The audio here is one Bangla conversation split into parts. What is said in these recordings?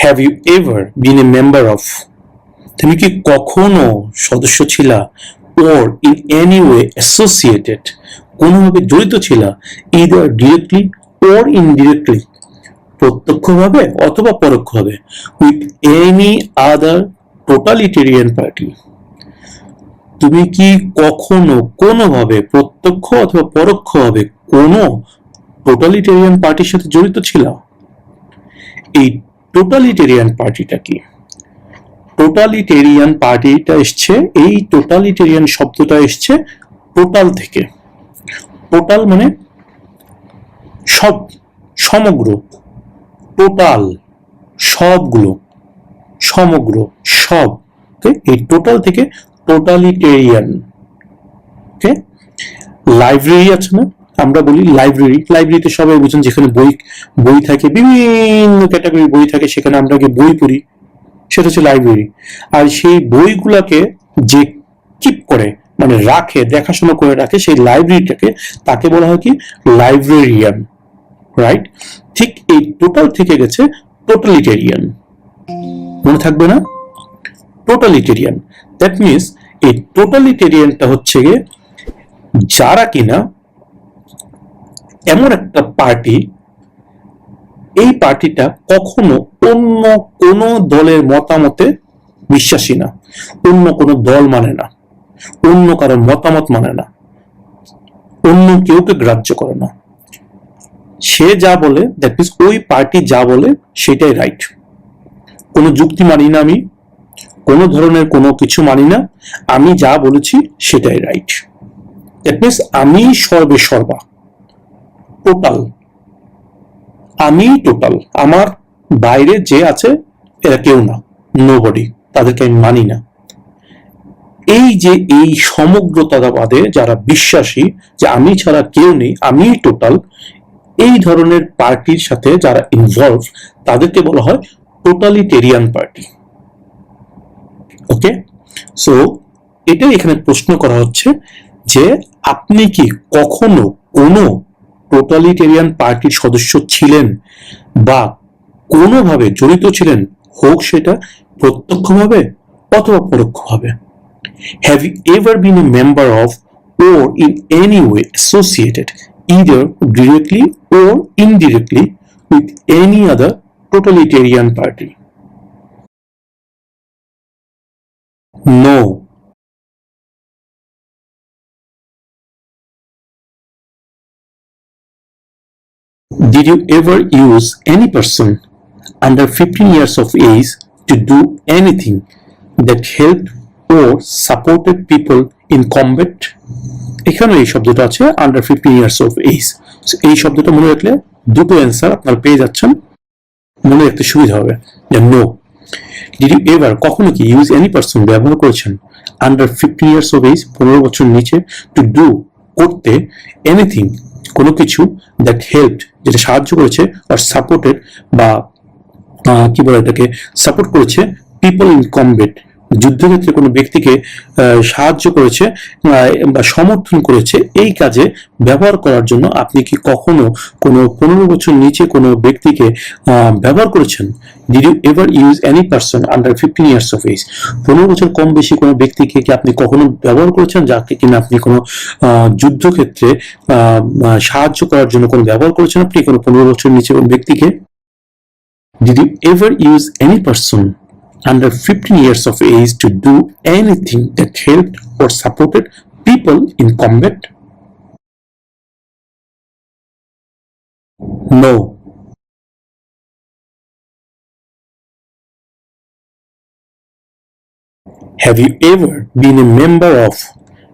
Have you ever been a member of তুমি কি কখনো সদস্য ছিলা or in any way associated কোনোভাবে জড়িত ছিলা ইদার ডিরেক্টলি ওর ইনডিরেক্টলি প্রত্যক্ষভাবে অথবা পরোক্ষভাবে with any other totalitarian party তুমি কি কখনো কোনোভাবে প্রত্যক্ষ অথবা পরোক্ষভাবে কোনো টোটালিটেরিয়ান পার্টির সাথে জড়িত ছিল? এই টোটালিটেরিয়ান পার্টিটা কি? টোটালিটেরিয়ান পার্টিটা এসছে, এই টোটালিটেরিয়ান শব্দটা এসছে টোটাল থেকে। টোটাল মানে সব, সমগ্র। টোটাল সবগুলো, সমগ্র, সব। এই টোটাল থেকে টোটালিটেরিয়ান ওকে লাইব্রেরি আছে না? আমরা বলি লাইব্রেরি লাইব্রেরিতে সবাই বুঝেন যেখানে বই বই থাকে, বিভিন্ন ক্যাটাগরির বই থাকে, সেখানে আমরা বই পড়ি। সেটা হচ্ছে লাইব্রেরি আর সেই বইগুলোকে যে কিপ করে মানে রাখে, দেখাশোনা করে রাখে, সেই লাইব্রেরিটাকে তাকে বলা হয় কি? লাইব্রেরিয়ান রাইট ঠিক এই টোটাল থেকে গেছে টোটালিটেরিয়ান মনে থাকবে না? টোটালিটেরিয়ান দ্যাট মিনস এই টোটালিটেরিয়ানটা হচ্ছে যারা কিনা এমন একটা পার্টি এই পার্টিটা কখনো অন্য কোনো দলের মতামতে বিশ্বাসী না। অন্য কোনো দল মানে না। অন্য কারও মতামত মানে না। অন্য কেউকে গ্রাহ্য করে না। সে যা বলে দ্যাট মিনস ওই পার্টি যা বলে, সেটাই রাইট কোনো যুক্তি মানি না আমি। কোনো ধরনের কোনো কিছু মানি না। আমি যা বলেছি, সেটাই রাইট দ্যাট মিনস আমি সর্বে সর্বা। টোটাল আমি টোটাল আমার বাইরে যে আছে, এরা কেউ না নোবডি তাদেরকে আমি মানি না। এই যে এই সমগ্রতাবাদে যারা বিশ্বাসী, যে আমি ছাড়া কেউ নেই, আমি টোটাল এই ধরনের পার্টির সাথে যারা ইনভলভ তাদেরকে বলা হয় টোটালিটেরিয়ান পার্টি ওকে সো এটাই এখানে প্রশ্ন করা হচ্ছে যে, আপনি কি কখনো কোনো টোটালিটেরিয়ান পার্টির সদস্য ছিলেন বা কোনোভাবে জড়িত ছিলেন, হোক সেটা প্রত্যক্ষভাবে অথবা পরোক্ষভাবে। Have you ever been a member of or in any way associated either directly or indirectly with any other totalitarian party no Did you ever use any person under 15 years of age to do anything that helped or supported people in combat? এখানে এই শব্দটা আছে under fifteen years of age এই শব্দটা মনে রাখলে দুটো অ্যান্সার আপনার পেয়ে যাচ্ছেন। মনে রাখতে সুবিধা হবে যে নো ডিড ইউ এভার কখনো কি ইউজ এনি পার্সন ব্যবহার করেছেন under fifteen years of age পনেরো বছর নিচে টু ডু করতে এনিথিং কোনো কিছু দ্যাট হেল্প যেটা সাহায্য করেছে আর সাপোর্টেড বা কি বলে এটাকে সাপোর্ট করেছে পিপল ইন কমবেট যুদ্ধক্ষেত্রে কোনো ব্যক্তিকে সাহায্য করেছে, বা সমর্থন করেছে, এই কাজে ব্যবহার করার জন্য আপনি কি কখনো কোনো পনেরো বছর নিচে কোনো ব্যক্তিকে ব্যবহার করেছেন? Did you ever use any person under fifteen years of age পনেরো বছর কম বেশি কোনো ব্যক্তিকে কি আপনি কখনো ব্যবহার করেছেন, যাকে কিনা আপনি কোনো যুদ্ধক্ষেত্রে সাহায্য করার জন্য কোনো ব্যবহার করেছেন আপনি কোনো পনেরো বছর নিচে কোনো ব্যক্তিকে? Did you ever use any person under 15 years of age to do anything that helped or supported people in combat? No. Have you ever been a member of,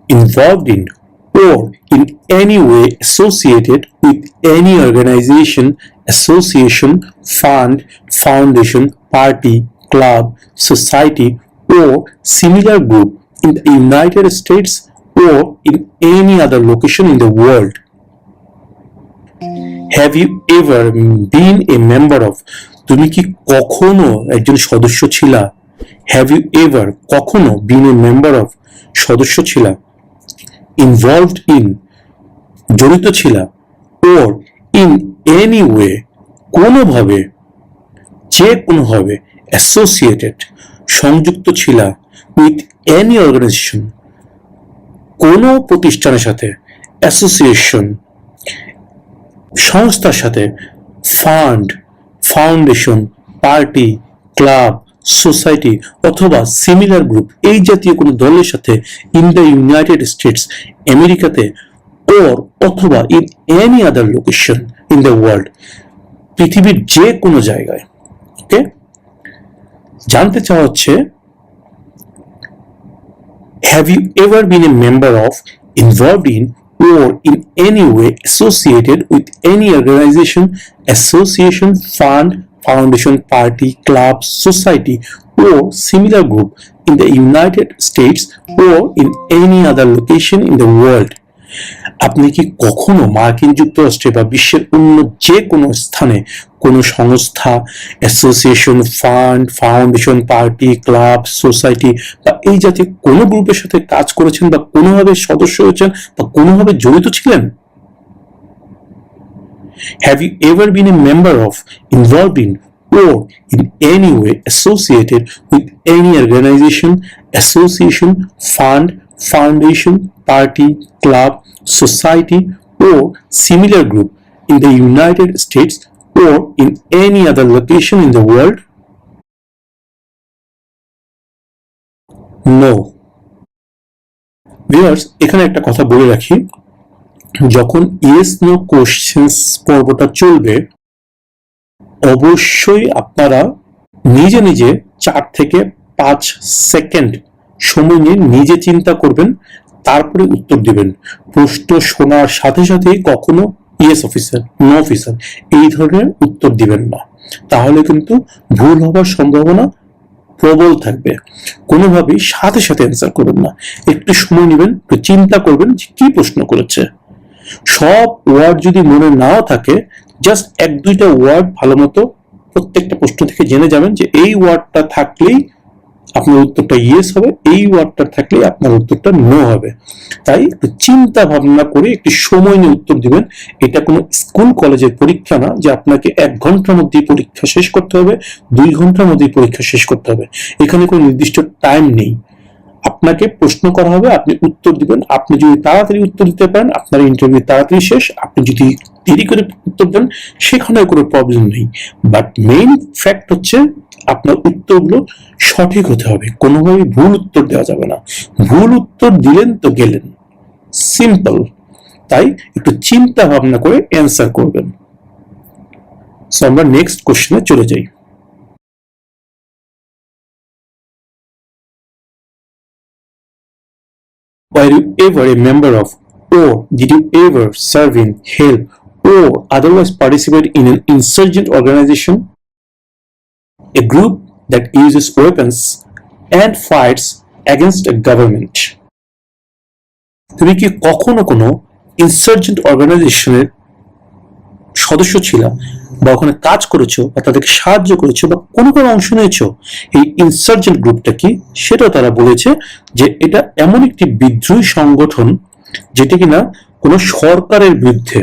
involved in, or in any way associated with any organization, association, fund, foundation, party, club, society, or similar group in the United States or in any other location in the world? Have you ever been a member of তুমি কি কখনো একজন সদস্য ছিলা হ্যাভ ইউ এভার কখনো বিন এ মেম্বার অফ সদস্য ছিলা ইনভলভড ইন জড়িত ছিলা ওর ইন এনি ওয়ে কোনোভাবে যে কোনোভাবে অ্যাসোসিয়েটেড সংযুক্ত ছিলা উইথ এনি অর্গানাইজেশন কোনো প্রতিষ্ঠানের সাথে অ্যাসোসিয়েশন সংস্থার সাথে fund foundation party club society অথবা সিমিলার গ্রুপ এই জাতীয় কোনো দলের সাথে ইন দ্য ইউনাইটেড স্টেটস আমেরিকাতে ওর অথবা in any other location in the world পৃথিবীর যে কোনো জায়গায় ওকে জানতে চাওয়া হচ্ছে have you ever been a member of involved in or in any way associated with any organization association fund foundation party club society or similar group in the United States or in any other location in the world আপনি কি কখনো মার্কিন যুক্তরাষ্ট্রে বা বিশ্বের অন্য যে কোনো স্থানে কোনো সংস্থা association fund foundation party club society বা এই জাতীয় কোনো গ্রুপের সাথে কাজ করেছেন বা কোনোভাবে সদস্য হয়েছেন বা কোনোভাবে জড়িত ছিলেন? Have you ever been a member of, involved in, or in any way associated with any organization, association, fund, foundation, party club society or similar group in the United States or in any other location in the world no viewers এখানে একটা কথা বলে রাখি। যখন ইয়েস নো কোশ্চেন্স পর্বটা চলবে, অবশ্যই আপনারা নিজে নিজে চার থেকে পাঁচ সেকেন্ড সময় নিয়ে নিজে চিন্তা করবেন তারপরে উত্তর দিবেন। প্রশ্ন শোনার সাথে সাথেই কখনো ইয়েস অফিসার নো অফিসার এই ধরনের উত্তর দিবেন না। তাহলে কিন্তু ভুল হবার সম্ভাবনা প্রবল থাকবে। কোনোভাবেই সাথে সাথে অ্যান্সার করবেন না। একটু সময় নেবেন, একটু চিন্তা করবেন যে কি প্রশ্ন করেছে। সব ওয়ার্ড যদি মনে নাও থাকে জাস্ট এক দুইটা ওয়ার্ড ভালো মতো প্রত্যেকটা প্রশ্ন থেকে জেনে যাবেন যে এই ওয়ার্ডটা থাকলেই আপনার উত্তরটা ইয়েস হবে, এই ওয়ার্ডটা থাকলে আপনার উত্তরটা নো হবে। তাই একটু চিন্তা ভাবনা করে একটু সময় নিয়ে উত্তর দিবেন। এটা কোনো স্কুল কলেজের পরীক্ষা না, যে আপনাকে এক ঘণ্টার মধ্যেই পরীক্ষা শেষ করতে হবে, দুই ঘণ্টার মধ্যেই পরীক্ষা শেষ করতে হবে। এখানে কোনো নির্দিষ্ট টাইম নেই। আপনাকে প্রশ্ন করা হবে, আপনি উত্তর দিবেন। আপনি যদি তাড়াতাড়ি উত্তর দিতে পারেন, আপনার ইন্টারভিউ তাড়াতাড়ি শেষ। আপনি যদি দেরি করে উত্তর দেন সেখানে কোনো প্রবলেম নেই। বাট মেইন ফ্যাক্ট হচ্ছে আপনার উত্তরগুলো সঠিক হতে হবে কোনোভাবে ভুল উত্তর দেওয়া যাবে না ভুল উত্তর দিলেন তো গেলেন সিম্পল তাই একটু চিন্তা ভাবনা করে অ্যান্সার করবেন আমরা নেক্সট কোশ্চেনে চলে যাই Were you ever a member of, or did you ever serve in, help, or otherwise participate in an insurgent organization? A group that uses weapons and fights against a government. তুমি কি কখনো কোনো ইনসার্জেন্ট অর্গানাইজেশনের সদস্য ছিল বা ওখানে কাজ করেছ বা তাদেরকে সাহায্য করেছ বা কোনো কোনো অংশ নিয়েছো এই ইনসার্জেন্ট গ্রুপটা কি সেটাও তারা বলেছে যে এটা এমন একটি বিদ্রোহী সংগঠন যেটা কিনা কোনো সরকারের বিরুদ্ধে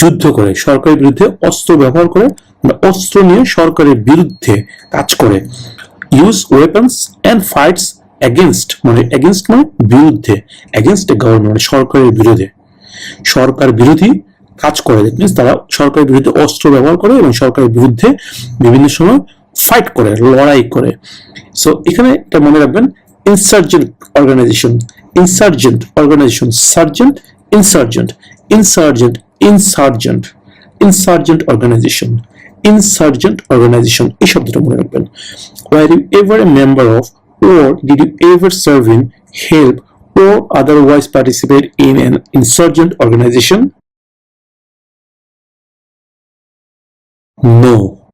যুদ্ধ করে, সরকারের বিরুদ্ধে অস্ত্র ব্যবহার করে বা অস্ত্র নিয়ে সরকারের বিরুদ্ধে কাজ করে। Use weapons and fights against মানে এগেনস্ট মানে বিরুদ্ধে এগেনস্ট এ গভর্নমেন্ট মানে সরকারের বিরুদ্ধে। সরকার বিরোধী কাজ করে মিনস তারা সরকারের বিরুদ্ধে অস্ত্র ব্যবহার করে এবং সরকারের বিরুদ্ধে বিভিন্ন সময় ফাইট করে, লড়াই করে। সো এখানে এটা মনে রাখবেন insurgent organization insurgent organization sergeant insurgent insurgent insurgent insurgent organization insurgent organisation এই শব্দটা মনে রাখবেন were you ever a member of or did you ever serve in, help, or otherwise participate in an insurgent organization? No.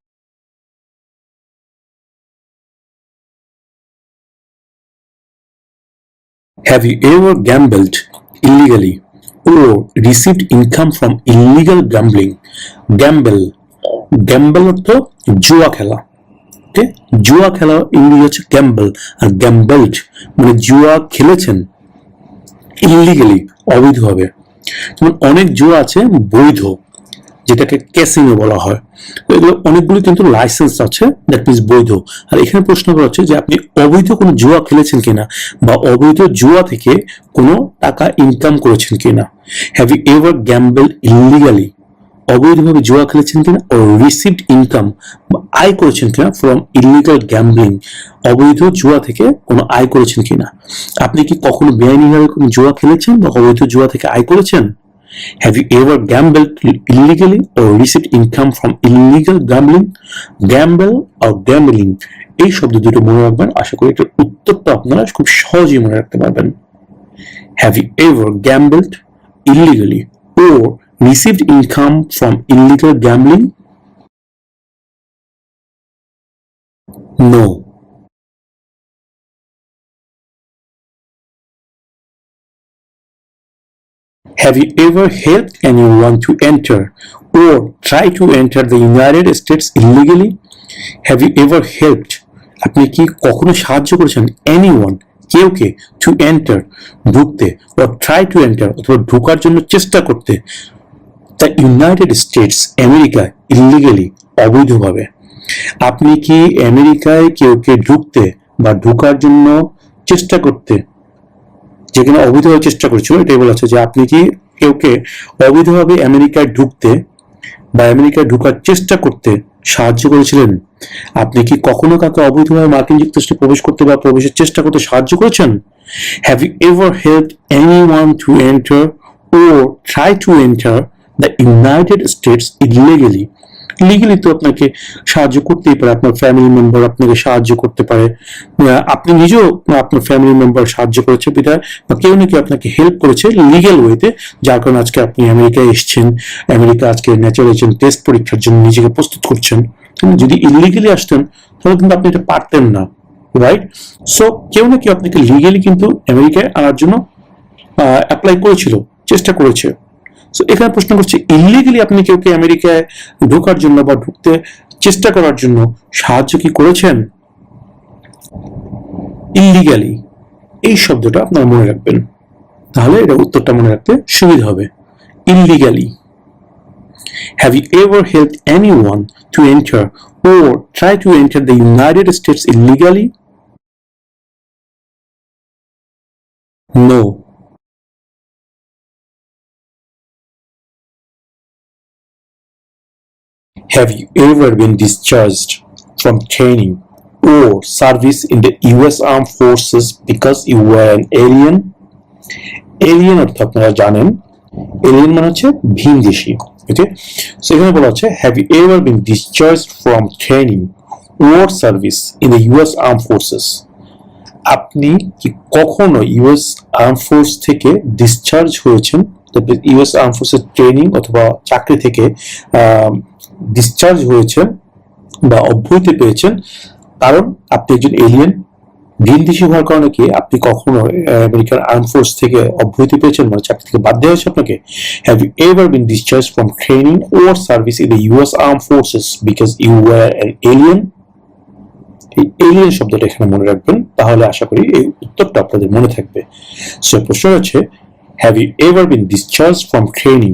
Have you ever gambled illegally or received income from illegal gambling? Gamble. Gamble অর্থ জুয়া খেলা ওকে জুয়া খেলা ইংরেজি হচ্ছে গ্যাম্বল আর গ্যাম্বলড মানে জুয়া খেলেছেন ইলিগালি অবৈধভাবে। যেমন অনেক জুয়া আছে বৈধ, যেটাকে ক্যাসিনো বলা হয়। তো এগুলো অনেকগুলো কিন্তু লাইসেন্স আছে দ্যাট মিনস বৈধ। আর এখানে প্রশ্ন করা হচ্ছে যে আপনি অবৈধ কোনো জুয়া খেলেছেন কিনা, বা অবৈধ জুয়া থেকে কোনো টাকা ইনকাম করেছেন কিনা? Have you ever gamble illegally অবৈধভাবে জুয়া খেলেছেন কিনা ও রিসিভড ইনকাম আয় করেছেন কিনা ফ্রম ইলিগাল গ্যাম্বলিং অবৈধ জুয়া থেকে কোনো আয় করেছেন কিনা? আপনি কি কখনো বেআইনিভাবে কোনো জুয়া খেলেছেন বা অবৈধ জুয়া থেকে আয় করেছেন? Have you ever gambled illegally or received income from illegal gambling? Gamble or gambling? এই শব্দ দুটো মনে রাখবেন। আশা করি এটার উত্তরটা আপনারা খুব সহজেই মনে রাখতে পারবেন। Have you ever gambled illegally or received income from illegal gambling? No. Have you ever helped anyone to enter or try to enter the United States illegally? Have you ever helped? আপনি কি কখনো সাহায্য করেছেন এনিওয়ান কেউকে টু এন্টার ঢুকতে ও ট্রাই টু এন্টার অথবা ঢোকার জন্য চেষ্টা করতে the United States America illegally অবৈধভাবে। আপনি কি আমেরিকায় কেউকে ঢুকতে বা ঢোকার জন্য চেষ্টা করতে, যেখানে অবৈধভাবে চেষ্টা করছিল, এটাই বলা হচ্ছে যে আপনি কি কেউকে অবৈধভাবে আমেরিকায় ঢুকতে বা আমেরিকায় ঢুকার চেষ্টা করতে সাহায্য করেছিলেন? আপনি কি কখনো কাউকে অবৈধভাবে মার্কিন যুক্তরাষ্ট্রে প্রবেশ করতে বা প্রবেশের চেষ্টা করতে সাহায্য করেছেন? Have you ever help anyone to enter or try to enter the United States illegally legally তো আপনাকে সাহায্য করতেই পারে, আপনার ফ্যামিলি মেম্বার আপনাকে সাহায্য করতে পারে। আপনি নিজেও আপনার ফ্যামিলি মেম্বার সাহায্য করেছে বিধায় বা কেউ না কেউ আপনাকে হেল্প করেছে লিগেল ওয়েতে যার কারণে আজকে আপনি আমেরিকায় এসেছেন। আমেরিকা আজকে ন্যাচারালাইজেশন টেস্ট পরীক্ষার জন্য নিজেকে প্রস্তুত করছেন। যদি ইলিগেলি আসতেন, তাহলে কিন্তু আপনি এটা পারতেন না রাইট সো কেউ না কেউ আপনাকে লিগেলি কিন্তু আমেরিকায় আনার জন্য অ্যাপ্লাই করেছিল, চেষ্টা করেছে। সো এখানে প্রশ্ন করছে ইলিগালি আপনি কেউকে আমেরিকায় ঢোকার জন্য বা ঢুকতে চেষ্টা করার জন্য সাহায্য কি করেছেন ইলিগালি এই শব্দটা আপনারা মনে রাখবেন তাহলে এটা উত্তরটা মনে রাখতে সুবিধা হবে illegally Have you ever helped anyone to enter or try to enter the United States illegally? No. Have you ever been discharged from training or service in the US Armed Forces because you were an alien? Alien অর্থ আপনারা জানেন এলিয়েন মানে হচ্ছে ভিনদেশি ওকে সো এখানে বলা হচ্ছে have you ever been discharge from training or service in the US arm forces আপনি কি কখনো ইউএস আর্ম ফোর্স থেকে ডিসচার্জ হয়েছেন? ইউএস আর্ম ফোর্সের ট্রেনিং অথবা চাকরি থেকে ডিসচার্জ হয়েছেন বা অব্যাহতি পেয়েছেন, কারণ আপনি একজন এলিয়েন ভিনদেশি হওয়ার কারণে কি আপনি কখনো আমেরিকান আর্ম ফোর্স থেকে অব্যাহতি পেয়েছেন মানে চাকরি থেকে বাদ দেওয়া হয়েছে আপনাকে? Have you ever been discharge from training or service in the US arm forces because you were an alien এই এলিয়েন শব্দটা এখানে মনে রাখবেন, তাহলে আশা করি এই উত্তরটা আপনাদের মনে থাকবে। সো প্রশ্ন হচ্ছে have you ever been discharge from training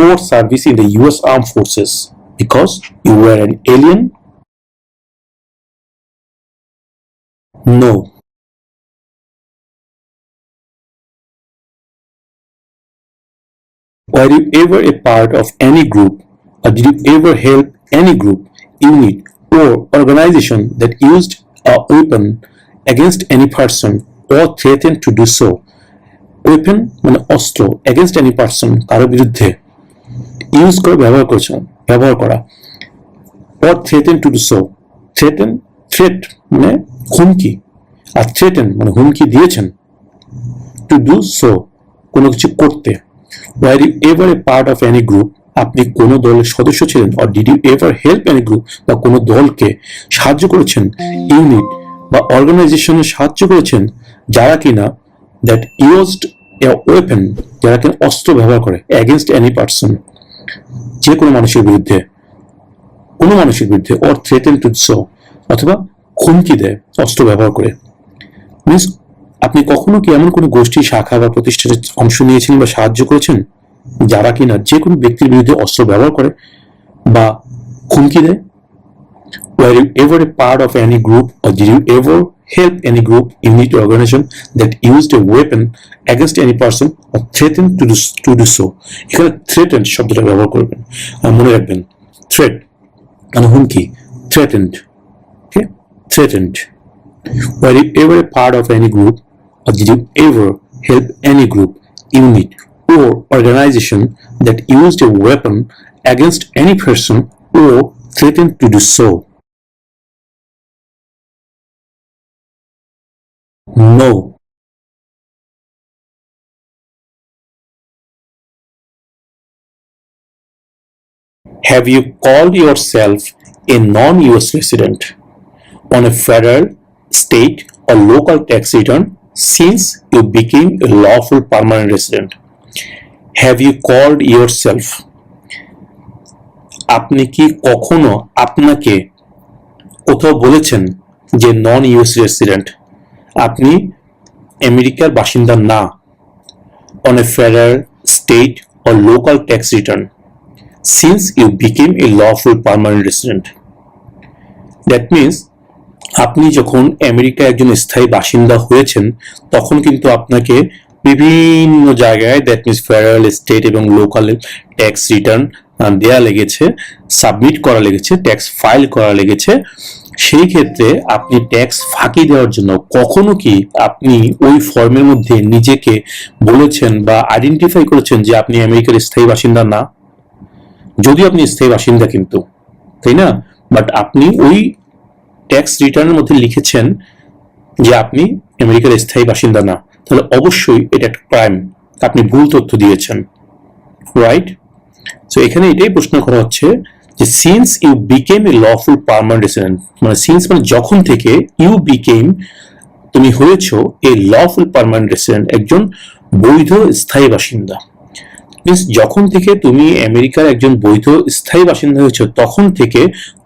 or service in the US arm forces Because you were an alien No. Were you ever a part of any group or did you ever help any group, unit or organization that used a weapon against any person or threatened to do so? Weapon মানে অস্ত্র এগেনস্ট এনি পার্সন কারো বিরুদ্ধে ইউজ করে ব্যবহার করেছেন ব্যবহার করা। Or threatened to do so? Threaten, threat মানে হুমকি। আর থ্রেটেন মানে হুমকি দিয়েছেন। টু ডু সো কোনো কিছু করতে। Were you ever a part of any group আপনি কোনো দলের সদস্য ছিলেন? Or did you ever help any group বা কোনো দলকে সাহায্য করেছেন? ইউনিট বা অর্গানাইজেশনে সাহায্য করেছেন? যারা কিনা দ্যাট ইউজড এ ওয়েপেন যারা কিনা অস্ত্র ব্যবহার করে। অ্যাগেনস্ট এনি পার্সন যে কোনো মানুষের বিরুদ্ধে, কোনো মানুষের বিরুদ্ধে অর থ্রেটেন টু সো অথবা হুমকি দেয়, অস্ত্র ব্যবহার করে। মিনস আপনি কখনো কি এমন কোনো গোষ্ঠী, শাখা বা প্রতিষ্ঠানে অংশ নিয়েছেন বা সাহায্য করেছেন? যারা কিনা যে কোনো ব্যক্তির বিরুদ্ধে অস্ত্র ব্যবহার করে বা হুমকি দেয়? Were you ever a part of any group or did you ever help any group, unit, or organization that used a weapon against any person or threatened to do, to do so? এখানে threatened শব্দটা ব্যবহার করবেন মনে রাখবেন threat মানে হুমকি threatened okay threatened were you ever a part of any group or did you ever help any group, unit, or organization that used a weapon against any person or threatened to do so? No. Have you called yourself a non US resident on a federal, state, or local tax return since you became a lawful permanent resident? Have you called yourself? আপনি কি কখনো আপনাকে কোথাও বলেছেন যে ইউএস রেসিডেন্ট আপনি আমেরিকার বাসিন্দা না on a federal state or local tax return since you became a lawful permanent resident that means আপনি যখন আমেরিকায় একজন স্থায়ী বাসিন্দা হয়েছেন, তখন কিন্তু আপনাকে বিভিন্ন জায়গায় দ্যাট মিনস ফেডারেল স্টেট এবং লোকাল ট্যাক্স রিটার্ন দেয়া লেগেছে সাবমিট করা লেগেছে ট্যাক্স ফাইল করা লেগেছে। সেই ক্ষেত্রে আপনি ট্যাক্স ফাঁকি দেওয়ার জন্য কখনো কি আপনি ওই ফর্মের মধ্যে নিজেকে বলেছেন বা আইডেন্টিফাই করেছেন যে আপনি আমেরিকার স্থায়ী বাসিন্দা? না। যদিও আপনি স্থায়ী বাসিন্দা কিন্তু, তাই না? বাট আপনি ওই ট্যাক্স রিটার্নের মধ্যে লিখেছেন যে আপনি আমেরিকার স্থায়ী বাসিন্দা না। তাহলে অবশ্যই এটা একটা ক্রাইম আপনি ভুল তথ্য দিয়েছেন। রাইট সো এখানে এটাই প্রশ্ন করা হচ্ছে যে since you became a lawful permanent resident মানে সিন্স মানে যখন থেকে ইউ বিকেম তুমি হয়েছ এ লফুল পারমানেন্ট রেসিডেন্ট একজন বৈধ স্থায়ী বাসিন্দা। মিনস যখন থেকে তুমি আমেরিকার একজন বৈধ স্থায়ী বাসিন্দা হয়েছ তখন থেকে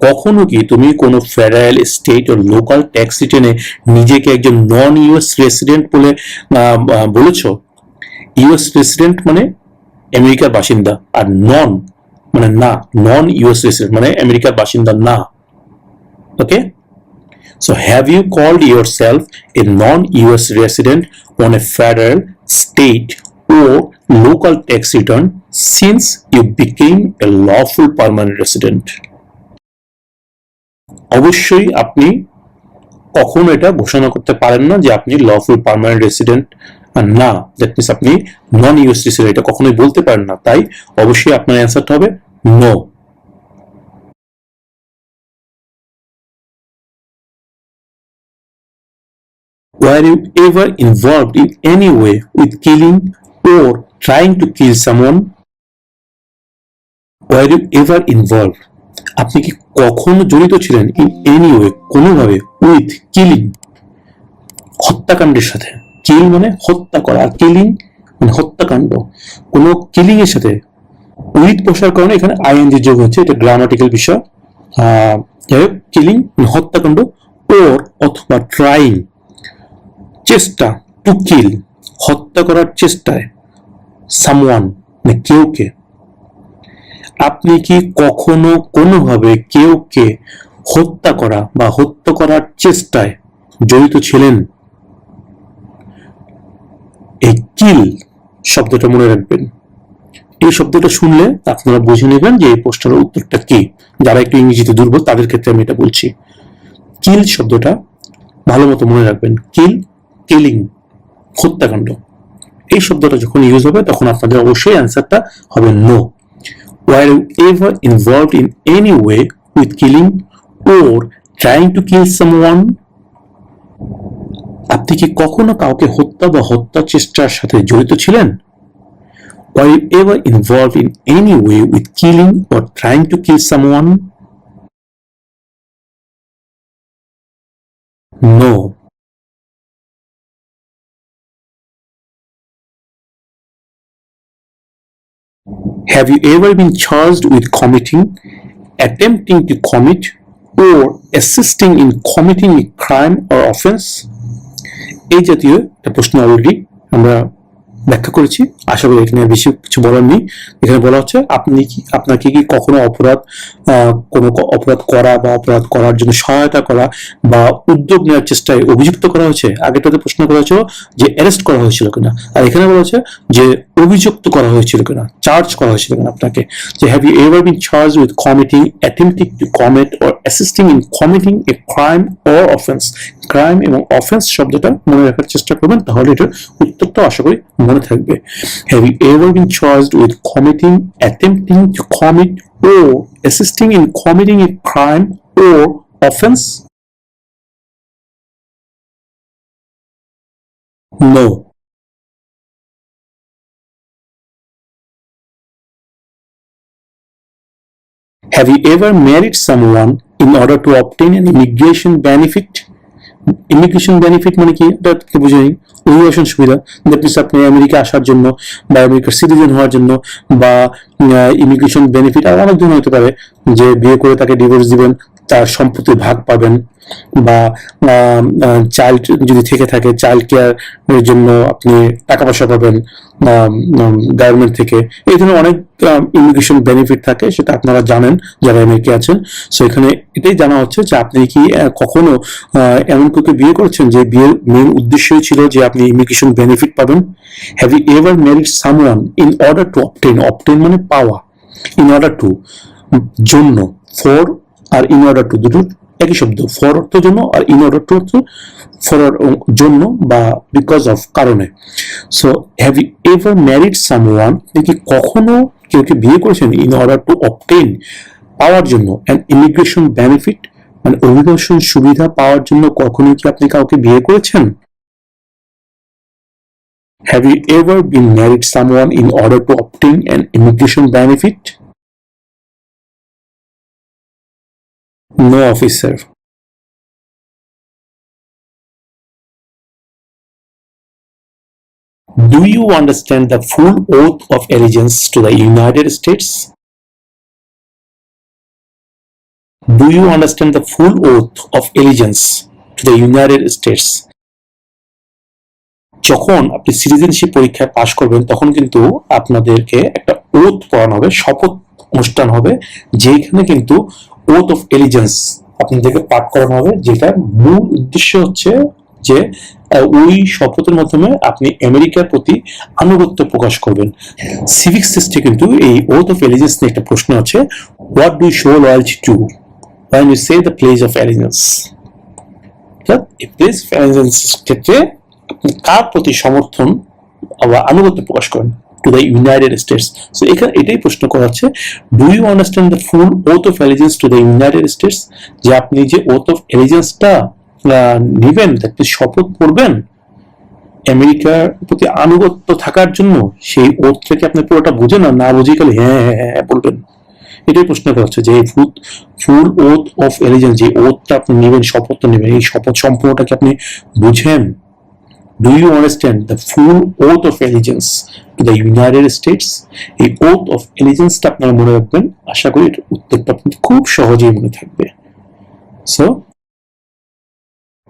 কখনো কি তুমি কোনো federal state or local tax রিটেনে নিজেকে একজন নন ইউএস রেসিডেন্ট বলে বলেছ? ইউএস রেসিডেন্ট মানে আমেরিকার বাসিন্দা আর নন মানে না নন ইউএস রেসিডেন্ট মানে আমেরিকার বাসিন্দা না। ওকে So have you called yourself a non-US resident on a federal, state or local tax return since you became a lawful permanent resident? অবশ্যই আপনি কখনো এটা ঘোষণা করতে পারেন না যে আপনি লফুল পার্মানেন্ট রেসিডেন্ট না। দ্যাট মিনস আপনি নন ইউএস রেসিডেন্ট এটা কখনোই বলতে পারেন না। তাই অবশ্যই আপনার অ্যান্সারটা হবে no Were you ever involved in any way with killing or trying to kill someone? Were you ever involved? আপনি কি কখনো জড়িত ছিলেন ইন এনি ওয়ে কোনোভাবে উইথ কিলিং হত্যাকাণ্ডের সাথে কিল মানে হত্যা করা কিলিং মানে হত্যাকাণ্ড কোনো কিলিং এর সাথে উইথ বসার কারণে এখানে আইএনজি যোগ হচ্ছে, এটা গ্রামাটিক্যাল বিষয় যাই হোক কিলিং মানে হত্যাকাণ্ড ওর অথবা ট্রাইং চেষ্টা টু কিল হত্যা করার চেষ্টায় সামওয়ান মানে কেউকে আপনি কি কখনো কোনোভাবে কেউকে হত্যা করা বা হত্যা করার চেষ্টায় জড়িত ছিলেন? এই কিল শব্দটা মনে রাখবেন। এই শব্দটা শুনলে আপনারা বুঝে নেবেন যে এই প্রশ্নের উত্তরটা কি। যারা একটু ইংরেজিতে দুর্বল, তাদের ক্ষেত্রে আমি এটা বলছি। কিল শব্দটা ভালো মতো মনে রাখবেন। কিল, কিলিং, হত্যাকাণ্ড। এই শব্দটা যখন ইউজ হবে, তখন আপনাদের অবশ্যই অ্যান্সারটা হবে no were ever involved in any way with killing or trying to kill someone আপনি কি কখনো কাউকে হত্যা বা হত্যা চেষ্টার সাথে জড়িত ছিলেন Were you ever involved in any way with killing or trying to kill someone? Have you ever been charged with committing, attempting to commit, or assisting in committing a crime or offense? এই জাতীয় একটা প্রশ্ন অলরেডি আমরা ব্যাখ্যা করেছি। আশা করি এখানে বেশি কিছু বলার নেই। এখানে বলা হচ্ছে, আপনি কি, আপনাকে কি কখনো অপরাধ কোনো অপরাধ করা বা অপরাধ করার জন্য সহায়তা করা বা উদ্যোগ নেওয়ার চেষ্টায় অভিযুক্ত করা হয়েছে? আগেটাতে প্রশ্ন করা হয়েছিল যে অ্যারেস্ট করা হয়েছিল কিনা। আর এখানে বলা হচ্ছে যে অভিযুক্ত করা হয়েছিল কিনা চার্জ করা হয়েছিল কিনা আপনাকে। যে have you ever been charge with committing attempting to commit or assisting in committing a crime or offence crime এবং অফেন্স শব্দটা মনে রাখার চেষ্টা করবেন তাহলে এটার উত্তরটা আশা করি মনে থাকবে have you ever been charged with committing attempting to commit or assisting in committing a crime or offense? No. Have you ever married someone in order to obtain an immigration benefit? Immigration benefit মানে কি? এটা কি বুঝে নিন অভিবাসন সুবিধা। দ্যাট মিনস আপনি আমেরিকা আসার জন্য বা আমেরিকার সিটিজেন হওয়ার জন্য বা ইমিগ্রেশন বেনিফিট আর অনেক ধরনের হতে পারে। যে বিয়ে করে তাকে ডিভোর্স দিবেন তার সম্পত্তির ভাগ পাবেন বা চাইল্ড যদি থেকে থাকে চাইল্ড কেয়ারের জন্য আপনি টাকা পয়সা পাবেন গভর্নমেন্ট থেকে। এই ধরনের অনেক ইমিগ্রেশন বেনিফিট থাকে, সেটা আপনারা জানেন, যারা আমেরিকা আছেন। সো এখানে এটাই জানা হচ্ছে যে আপনি কি কখনো এমন কাউকে বিয়ে করেছেন যে বিয়ের মেন উদ্দেশ্যই ছিল যে আপনি ইমিগ্রেশন বেনিফিট পাবেন? Have you ever married someone in order to obtain obtain মানে পাওয়া ইন অর্ডার টু জন্য ফর আর ইন অর্ডার টু দুটো একই শব্দ ফর অর্থ জন্য আর ইন অর্ডার টু অর্থ ফর জন্য বা বিকজ অফ কারণে so have you ever married someone আপনি কি কখনো কেউকে বিয়ে করেছেন ইন অর্ডার টু অবটেন পাওয়ার জন্য অ্যান্ড ইমিগ্রেশন বেনিফিট মানে অভিবাসন সুবিধা পাওয়ার জন্য কখনো কি আপনি কাউকে বিয়ে করেছেন Have you ever been married someone in order to obtain an immigration benefit? No, officer. Do you understand the full oath of allegiance to the United States? Do you understand the full oath of allegiance to the United States? যখন আপনি সিটিজেনশিপ পরীক্ষায় পাশ করবেন তখন কিন্তু আপনাদেরকে একটা ওথ পড়ানো হবে শপথ অনুষ্ঠান হবে যেখানে কিন্তু ওথ অফ এলিজেন্স আপনাদেরকে পাঠ করানো হবে যেটার মূল উদ্দেশ্য হচ্ছে যে ওই শপথের মাধ্যমে আপনি আমেরিকার প্রতি আনুগত্য প্রকাশ করবেন। সিভিক্স টেস্টে কিন্তু এই ওথ অফ এলিজেন্স নিয়ে একটা প্রশ্ন আছে what do show loyalty to you say the place of allegiance? অর্থাৎ এই প্লেস অফ অ্যালিজেন্স ক্ষেত্রে কার প্রতি সমর্থন আবার আনুগত্য প্রকাশ করেন? To the United States so এখানে এটাই প্রশ্ন করা হচ্ছে do you understand the full oath of allegiance to the United States যে আপনি যে ওথ অফ অ্যালিজেন্সটা নেবেন আপনি শপথ করবেন, আমেরিকার প্রতি আনুগত্য থাকার জন্য, সেই ওথ থেকে আপনি পুরোটা বুঝেন না না বুঝে গেলে হ্যাঁ হ্যাঁ হ্যাঁ বলবেন। এটাই প্রশ্ন করা হচ্ছে, যে full full oath of allegiance যে ওথটা আপনি নেবেন, শপথটা নেবেন, এই শপথ সম্পূর্ণটাকে আপনি বুঝেন। Do you understand the full oath of allegiance to the United States এই ওথ অফ এলিজেন্সটা আপনারা মনে রাখবেন আশা করি এটার উত্তরটা আপনাদের খুব সহজেই মনে থাকবে so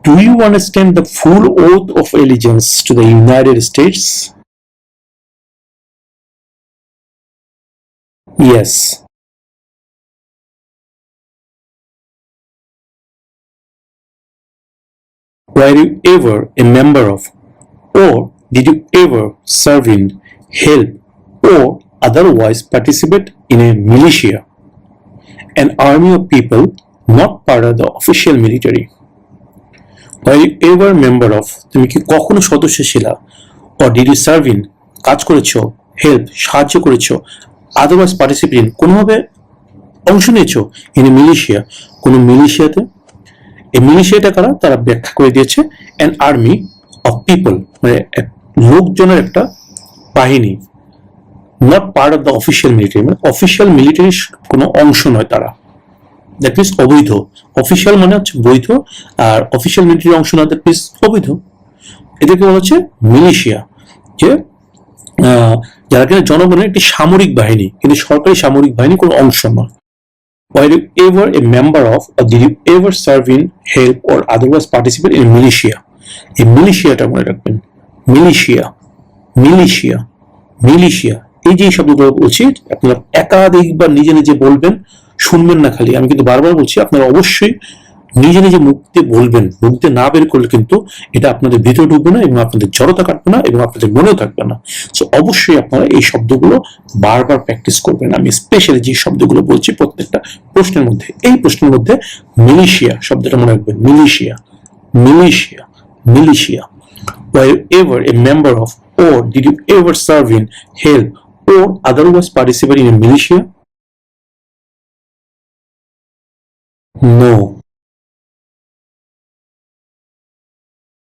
do you understand the full oath of allegiance to the United States Yes. Were you ever a member of, or did you ever serve in, help, or otherwise participate in a militia, an army of people not part of the official military? Were you ever member of, তুমি কি কখনো সদস্য ছিলা, or did you serve in, কাজ করেছ, হেল্প, সাহায্য করেছ, আদারওয়াইজ পার্টিসিপেট ইন কোনোভাবে অংশ নিয়েছো ইন মিলিশিয়া কোনো মিলিশিয়াতে এই মিলিশিয়াটা কারা তারা ব্যাখ্যা করে দিয়েছে অ্যান আর্মি অফ পিপল মানে লোকজনের একটা বাহিনী not part of the official military মানে অফিসিয়াল মিলিটারির কোনো অংশ নয় তারা। দ্যাট মিনস অবৈধ। অফিসিয়াল মানে হচ্ছে বৈধ আর অফিসিয়াল মিলিটারি অংশ না দ্যাট মিনস অবৈধ। এদেরকে বলা হচ্ছে মিলিশিয়া যে যারা কিনা জনগণের একটি সামরিক বাহিনী কিন্তু সরকারি সামরিক বাহিনী কোনো অংশ নয়। Were you ever a member of or did you ever serve in, help or otherwise participate in militia? এই মিলিশিয়াটা মনে রাখবেন। Militia militia militia. এই যে শব্দগুলো বলছি আপনারা একাধিকবার নিজে নিজে বলবেন শুনবেন না খালি। আমি কিন্তু বারবার বলছি আপনারা অবশ্যই নিজে নিজে দিয়ে বলবেন। দিয়ে না বের করলে কিন্তু এটা আপনাদের ভিতরে ঢুকবে না এবং আপনাদের জড়তা কাটবে না এবং আপনাদের মনেও থাকবে না। সো অবশ্যই আপনারা এই শব্দগুলো বারবার প্র্যাকটিস করবেন। আমি স্পেশালি যে শব্দগুলো বলছি প্রত্যেকটা প্রশ্নের মধ্যে এই প্রশ্নের মধ্যে মিলিশিয়া শব্দটা মনে রাখবেন। Militia militia, militia. Were you ever a member of, or did you ever serve in, help, or otherwise participate in a militia? No.